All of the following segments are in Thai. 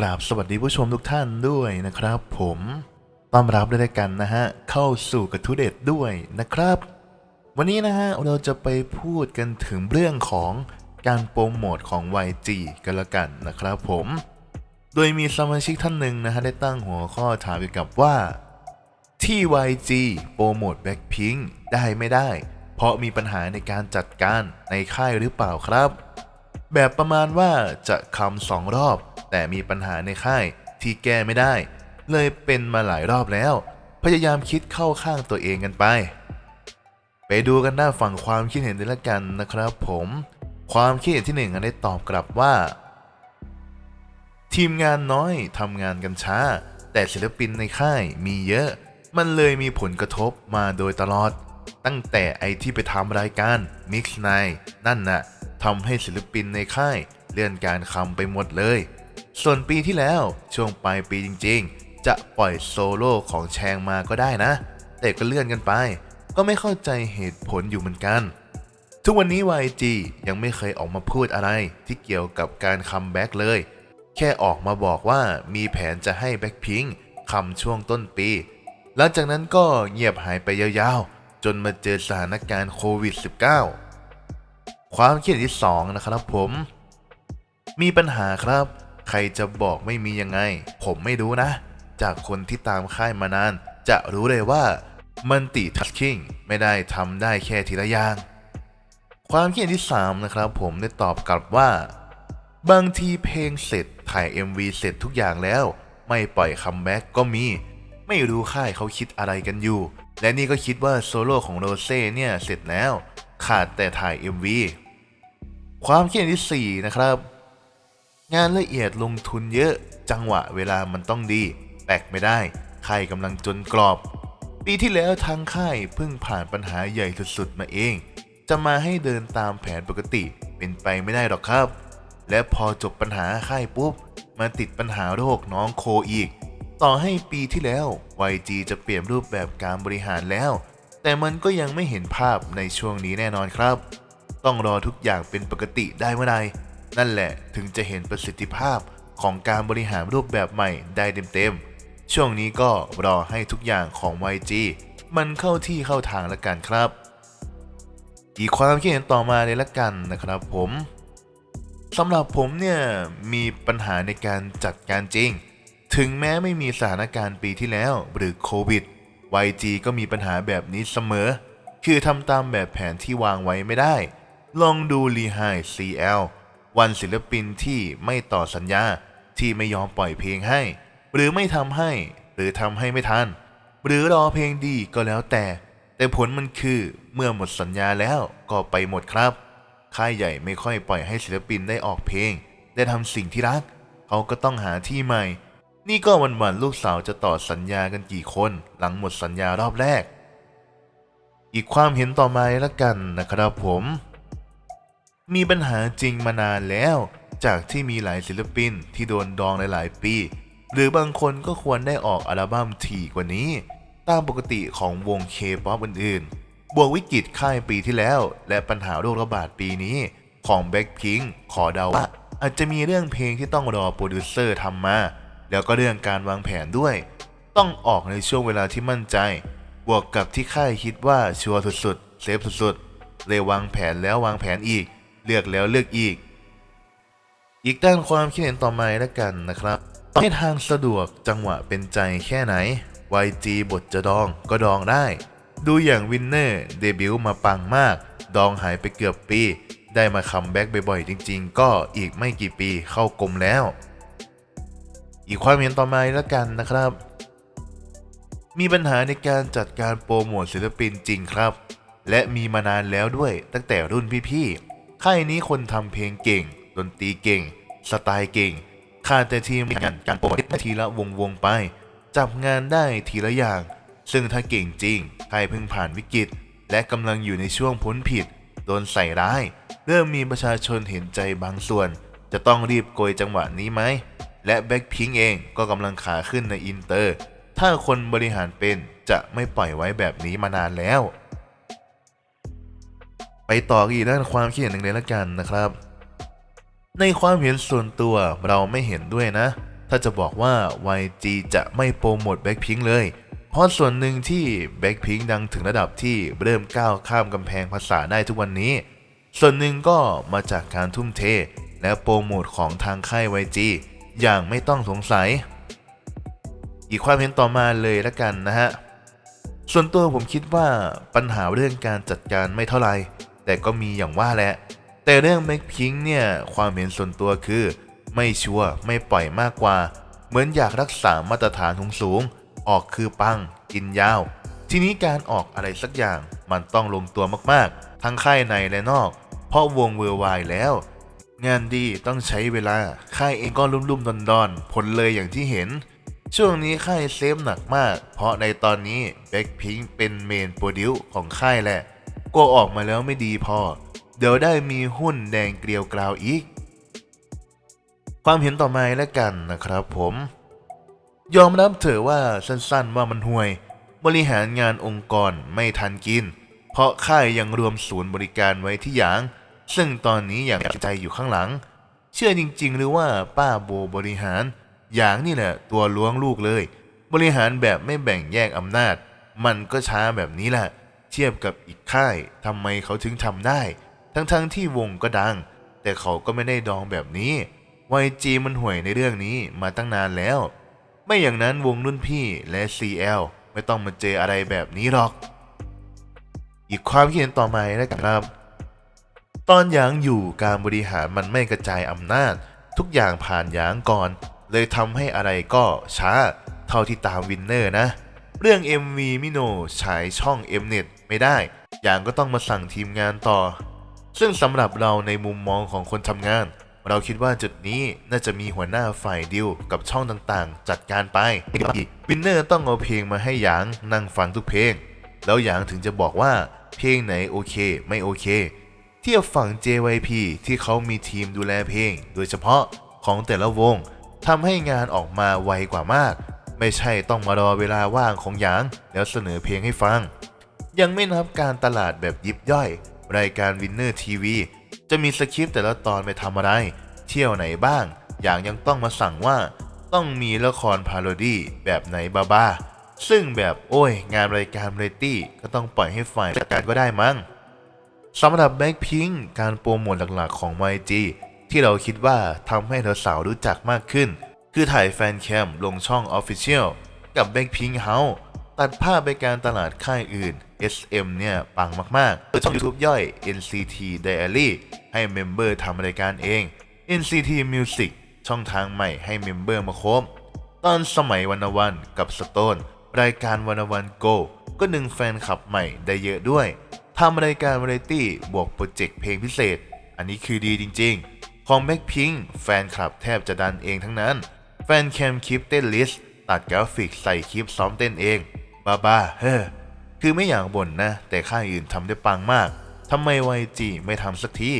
กราบสวัสดีผู้ชมทุกท่านด้วยนะครับผมต้อนรับด้วยกันนะฮะ เข้าสู่กระทุเด็ดด้วยนะครับ วันนี้นะฮะ เราจะไปพูดกันถึงเรื่องของการโปรโมทของ YG กันละกันนะครับผม โดยมีสมาชิกท่านหนึ่งนะฮะ ได้ตั้งหัวข้อถามเกี่ยวกับว่า ที่ YG โปรโมท Blackpink ได้ไม่ได้ เพราะมีปัญหาในการจัดการในค่ายหรือเปล่าครับ แบบประมาณว่าจะคำสองรอบ แต่มีปัญหาในค่ายที่แก้ไม่ได้ เลยเป็นมาหลายรอบแล้ว พยายามคิดเข้าข้างตัวเองกันไป ไปดูกันด้าฝั่งความคิดเห็นด้วยละกันนะครับผม ความคิดเห็นที่หนึ่งได้ตอบกลับว่า ทีมงานน้อยทำงานกันช้า แต่ศิลปินในค่ายมีเยอะ มันเลยมีผลกระทบมาโดยตลอด ตั้งแต่ไอที่ไปทำรายการ Mix 9นั่นน่ะทำให้ศิลปินในค่ายเลื่อนการคำไปหมดเลย ส่วนปีที่แล้วช่วงปลายปีจริงๆ จะปล่อยโซโล่ของแชงมาก็ได้นะ แต่ก็เลื่อนกันไป ก็ไม่เข้าใจเหตุผลอยู่เหมือนกัน ทุกวันนี้ YG ยังไม่เคยออกมาพูดอะไรที่เกี่ยวกับการคัมแบ็กเลย แค่ออกมาบอกว่ามีแผนจะให้แบ็คพิงคำช่วงต้นปี หลังจากนั้นก็เงียบหายไปยาวๆ จนมาเจอสถานการณ์โควิด -19 ความคิดเห็นที่2นะครับผม มีปัญหาครับ รจะบอกไม่มียังไง ผมไม่รู้นะ จากคนที่ตามค่ายมานาน จะรู้เลยว่ามันติทัชคิงไม่ได้ทำได้แค่ทีละอย่าง ความคิดเห็นที่ 3 นะครับผมได้ตอบกลับว่า บางทีเพลงเสร็จถ่าย MV เสร็จทุกอย่างแล้ว ไม่ปล่อยคัมแบ็กก็มี ไม่รู้ค่ายเขาคิดอะไรกันอยู่ และนี่ก็คิดว่าโซโล่ของโรเซ่เนี่ยเสร็จแล้ว ขาดแต่ถ่าย MV ความคิดเห็นที่ 4 นะครับ งานละเอียดลงทุนเยอะ จังหวะเวลามันต้องดีแปลกไม่ได้ค่ายกำลังจนกรอบ ปีที่แล้วทางค่ายเพิ่งผ่านปัญหาใหญ่สุดๆมาเอง จะมาให้เดินตามแผนปกติเป็นไปไม่ได้หรอกครับ และพอจบปัญหาค่ายปุ๊บ มาติดปัญหาโรคน้องโคอีก ต่อให้ปีที่แล้ว YG จะเปลี่ยนรูปแบบการบริหารแล้ว แต่มันก็ยังไม่เห็นภาพในช่วงนี้แน่นอนครับ ต้องรอทุกอย่างเป็นปกติได้เมื่อใด นั่นแหละถึงจะเห็นประสิทธิภาพของการบริหารรูปแบบใหม่ได้เต็มๆ ช่วงนี้ก็รอให้ทุกอย่างของ YG มันเข้าที่เข้าทางละกันครับ อีกความคิดเห็นต่อมาเลยละกันนะครับผมสำหรับผมเนี่ยมีปัญหาในการจัดการจริง ถึงแม้ไม่มีสถานการณ์ปีที่แล้วหรือโควิด YG ก็มีปัญหาแบบนี้เสมอ คือทำตามแบบแผนที่วางไว้ไม่ได้ ลองดูรีไฮ CL วันศิลปินที่ไม่ต่อสัญญาที่ไม่ยอมปล่อยเพลงให้ หรือไม่ทำให้ หรือทำให้ไม่ทัน หรือรอเพลงดีก็แล้วแต่ แต่ผลมันคือเมื่อหมดสัญญาแล้วก็ไปหมดครับ ค่ายใหญ่ไม่ค่อยปล่อยให้ศิลปินได้ออกเพลง ได้ทำสิ่งที่รัก เขาก็ต้องหาที่ใหม่ นี่ก็วันวันๆลูกสาวจะต่อสัญญากันกี่คน หลังหมดสัญญารอบแรก อีกความเห็นต่อมาละกันนะครับผม มีปัญหาจริงมานานแล้ว จากที่มีหลายศิลปินที่โดนดองหลายๆปี หรือบางคนก็ควรได้ออกอัลบั้มถี่กว่านี้ ตามปกติของวงเคป๊อปอื่นๆ บวกวิกฤตค่ายปีที่แล้ว และปัญหาโรคระบาดปีนี้ ของแบ็คพิงขอเดาว่าอาจจะมีเรื่องเพลงที่ต้องรอโปรดิวเซอร์ทำมา แล้วก็เรื่องการวางแผนด้วย ต้องออกในช่วงเวลาที่มั่นใจ บวกกับที่ค่ายคิดว่าชัวร์สุดๆ เซฟสุดๆ เลยวางแผนแล้ววางแผนอีก เลือกแล้วเลือกอีก อีกด้านความคิดเห็นต่อมาแล้วกันนะครับให้ทางสะดวกจังหวะเป็นใจแค่ไหน YG บทจะดองก็ดองได้ ดูอย่างวินเนอร์เดบิวต์มาปังมาก ดองหายไปเกือบปี ได้มาคัมแบ็กบ่อยๆ จริงๆ ก็อีกไม่กี่ปีเข้ากลมแล้ว อีกความเห็นต่อมาแล้วกันนะครับ มีปัญหาในการจัดการโปรโมทศิลปินจริงครับ และมีมานานแล้วด้วยตั้งแต่รุ่นพี่ๆ ค่ายนี้คนทำเพลงเก่ง ดนตรีเก่ง สไตล์เก่งขาดแต่ทีมงานการโปรโมททีละวงวงๆไป จับงานได้ทีละอย่าง ซึ่งถ้าเก่งจริงค่ายเพิ่งผ่านวิกฤต และกำลังอยู่ในช่วงพ้นผิด โดนใส่ร้าย เริ่มมีประชาชนเห็นใจบางส่วน จะต้องรีบโกยจังหวะนี้ไหม และแบ็คพิงเองก็กำลังขาขึ้นในอินเตอร์ ถ้าคนบริหารเป็นจะไม่ปล่อยไว้แบบนี้มานานแล้ว ไปต่ออีกด้านความคิดเห็นหนึ่งเลยละกันนะครับ ในความเห็นส่วนตัวเราไม่เห็นด้วยนะ ถ้าจะบอกว่า YG จะไม่โปรโมท Blackpink เลย เพราะส่วนหนึ่งที่ Blackpink ดังถึงระดับที่เริ่มก้าวข้ามกำแพงภาษาได้ทุกวันนี้ ส่วนหนึ่งก็มาจากการทุ่มเท และโปรโมทของทางค่าย YG อย่างไม่ต้องสงสัย อีกความเห็นต่อมาเลยละกันนะฮะส่วนตัวผมคิดว่าปัญหาเรื่องการจัดการไม่เท่าไหร่ แต่ก็มีอย่างว่าแหละ แต่เรื่องแม็กพิงเนี่ยความเห็นส่วนตัวคือ ไม่ชัวร์ไม่ปล่อยมากกว่า เหมือนอยากรักษามาตรฐานสูงๆออกคือปังกินยาว ทีนี้การออกอะไรสักอย่างมันต้องลงตัวมากๆ ทั้งค่ายในและนอก เพราะวงเวอร์ไวแล้ว งานดีต้องใช้เวลาค่ายเองก็ลุ่มๆดอนๆผลเลยอย่างที่เห็นช่วงนี้ค่ายเซฟหนักมาก เพราะในตอนนี้แบ็คพิงเป็นเมนโปรดิวของค่ายแหละ กลัวออกมาแล้วไม่ดีพอ เดี๋ยวได้มีหุ้นแดงเกลียวกราวอีก ความเห็นต่อมาแล้วกันนะครับผม ยอมรับเถอะว่าสั้นๆว่ามันห่วย บริหารงานองค์กรไม่ทันกิน เพราะค่ายยังรวมศูนย์บริการไว้ที่หยาง ซึ่งตอนนี้อย่างใจอยู่ข้างหลัง เชื่อจริงๆ หรือว่าป้าโบบริหาร อย่างนี่แหละตัวล้วงลูกเลย บริหารแบบไม่แบ่งแยกอำนาจ มันก็ช้าแบบนี้แหละ ทียบกับอีกค่ายทำไมเขาถึงทำได้ ทั้งๆที่วงก็ดัง แต่เขาก็ไม่ได้ดองแบบนี้ YG มันห่วยในเรื่องนี้มาตั้งนานแล้ว ไม่อย่างนั้นวงรุ่นพี่และ CL ไม่ต้องมาเจออะไรแบบนี้หรอก อีกความคิดเห็นต่อมานะครับ ตอนหยางอยู่การบริหารมันไม่กระจายอำนาจ ทุกอย่างผ่านหยางก่อน เลยทำให้อะไรก็ช้า เท่าที่ตามวินเนอร์นะ เรื่อง MV มิโนฉายช่อง Mnet ไม่ได้หยางก็ต้องมาสั่งทีมงานต่อ ซึ่งสำหรับเราในมุมมองของคนทำงาน เราคิดว่าจุดนี้น่าจะมีหัวหน้าฝ่ายดิวกับช่องต่างๆ จัดการไปวินเนอร์ต้องเอาเพลงมาให้หยางนั่งฟังทุกเพลง แล้วหยางถึงจะบอกว่าเพลงไหนโอเค ไม่โอเค เทียบฝั่ง JYP ที่เขามีทีมดูแลเพลง โดยเฉพาะของแต่ละวงทำให้งานออกมาไวกว่ามาก ไม่ใช่ต้องมารอเวลาว่างของหยาง แล้วเสนอเพลงให้ฟัง ยังไม่นับการตลาดแบบยิบย่อย รายการวินเนอร์ทีวีจะมีสคริปต์แต่ละตอนไปทำอะไร เที่ยวไหนบ้าง อย่างยังต้องมาสั่งว่า ต้องมีละครพาโรดี้แบบไหนบ้าบ้าๆซึ่งแบบโอ้ย งานรายการเรตตี้ก็ต้องปล่อยให้ฝ่ายจัดการก็ได้มั้งสำหรับ Blackpink การโปรโมทหลักๆของ YG ที่เราคิดว่าทำให้สาวๆรู้จักมากขึ้น คือถ่ายแฟนแคมลงช่อง Official กับ Blackpink House ตัดภาพไปการตลาดค่ายอื่น SM เนี่ยปังมากๆเปิดช่อง YouTube ย่อย NCT Diary ให้เมมเบอร์ทำรายการเอง NCT Music ช่องทางใหม่ให้เมมเบอร์มาคบตอนสมัยวันวันกับสโตนรายการวันวันโกก็ดึงแฟนคลับใหม่ได้เยอะด้วยทำรายการวาไรตี้บวกโปรเจกต์เพลงพิเศษ อันนี้คือดีจริงๆ ของแบ็คพิงแฟนคลับแทบจะดันเองทั้งนั้น แฟนแคมคลิปเต้นลิสต์ตัดกราฟิกใส่คลิปซ้อมเต้นเอง บ้าบ้าๆเฮ้อคือไม่อยากบ่นนะ แต่ค่ายอื่นทำได้ปังมากทำไม YG ไม่ทำสักที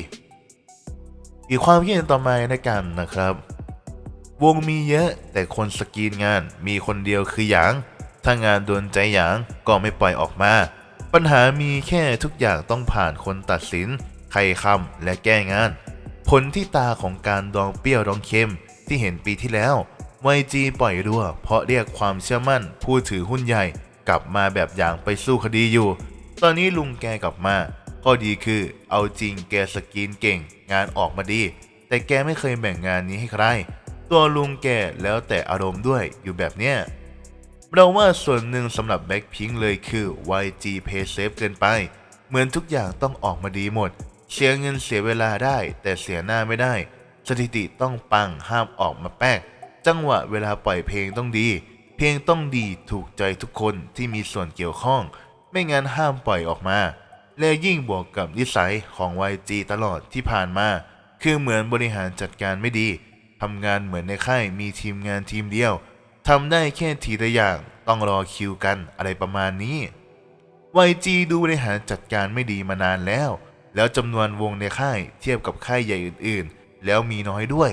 อีกความคิดเห็นต่อมาในกันนะครับ วงมีเยอะแต่คนสกรีนงานมีคนเดียวคือหยาง ถ้างานโดนใจหยางก็ไม่ปล่อยออกมา ปัญหามีแค่ทุกอย่างต้องผ่านคนตัดสิน ใครคำและแก้งาน ผลที่ตาของการดองเปรี้ยวดองเค็มที่เห็นปีที่แล้ว YG ปล่อยรั่วเพราะเรียกความเชื่อมั่นผู้ถือหุ้นใหญ่ กลับมาแบบอย่างไปสู้คดีอยู่ ตอนนี้ลุงแกกลับมา ข้อดีคือเอาจริงแกสกรีนเก่ง งานออกมาดี แต่แกไม่เคยแบ่งงานนี้ให้ใคร ตัวลุงแกแล้วแต่อารมณ์ด้วยอยู่แบบเนี้ยเราว่าส่วนหนึ่งสำหรับ Blackpink เลยคือ YG Pay Safe เกินไป เหมือนทุกอย่างต้องออกมาดีหมด เสียเงินเสียเวลาได้ แต่เสียหน้าไม่ได้ สถิติต้องปังห้ามออกมาแป๊กจังหวะเวลาปล่อยเพลงต้องดี เพลงต้องดีถูกใจทุกคนที่มีส่วนเกี่ยวข้อง ไม่งั้นห้ามปล่อยออกมา และยิ่งบวกกับนิสัยของ YG ตลอดที่ผ่านมา คือเหมือนบริหารจัดการไม่ดีทำงานเหมือนในค่ายมีทีมงานทีมเดียวทำได้แค่ทีละอย่างต้องรอคิวกันอะไรประมาณนี้ YG ดูบริหารจัดการไม่ดีมานานแล้ว แล้วจำนวนวงในค่ายเทียบกับค่ายใหญ่อื่น ๆ แล้วมีน้อยด้วย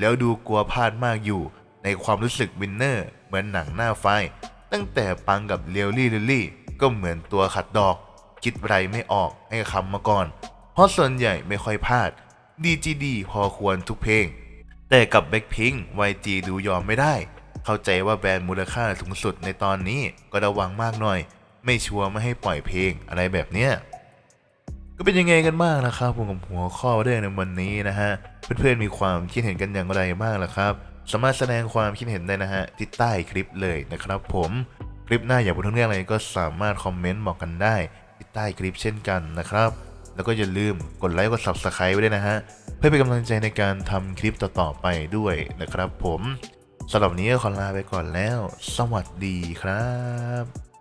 แล้วดูกลัวพลาดมากอยู่ ในความรู้สึกวินเนอร์เหมือนหนังหน้าไฟ ตั้งแต่ปังกับเลียวลี่ลิลลี่ก็เหมือนตัวขัดดอก คิดไรไม่ออกให้คำมาก่อน เพราะส่วนใหญ่ไม่ค่อยพลาด DGD พอควรทุกเพลง แต่กับ Blackpink YG ดูยอมไม่ได้ เข้าใจว่าแบรนด์มูลค่าสูงสุดในตอนนี้ก็ระวังมากหน่อย ไม่ชัวร์ไม่ให้ปล่อยเพลงอะไรแบบเนี้ยก็เป็นยังไงกันบ้างนะครับผมกับหัวข้อเรื่องในวันนี้นะฮะ เพื่อนๆมีความคิดเห็นกันอย่างไรบ้างล่ะครับ สามารถแสดงความคิดเห็นได้นะฮะที่ใต้คลิปเลยนะครับผมคลิปหน้าอยากพูดเรื่องอะไรก็สามารถคอมเมนต์บอกกันได้ที่ใต้คลิปเช่นกันนะครับ แล้วก็อย่าลืมกดไลค์กด subscribe ไว้ด้วยนะฮะเพื่อเป็นกำลังใจในการทำคลิปต่อๆไปด้วยนะครับผมสำหรับนนี้ก็ขอลาไปก่อนแล้ว สวัสดีครับ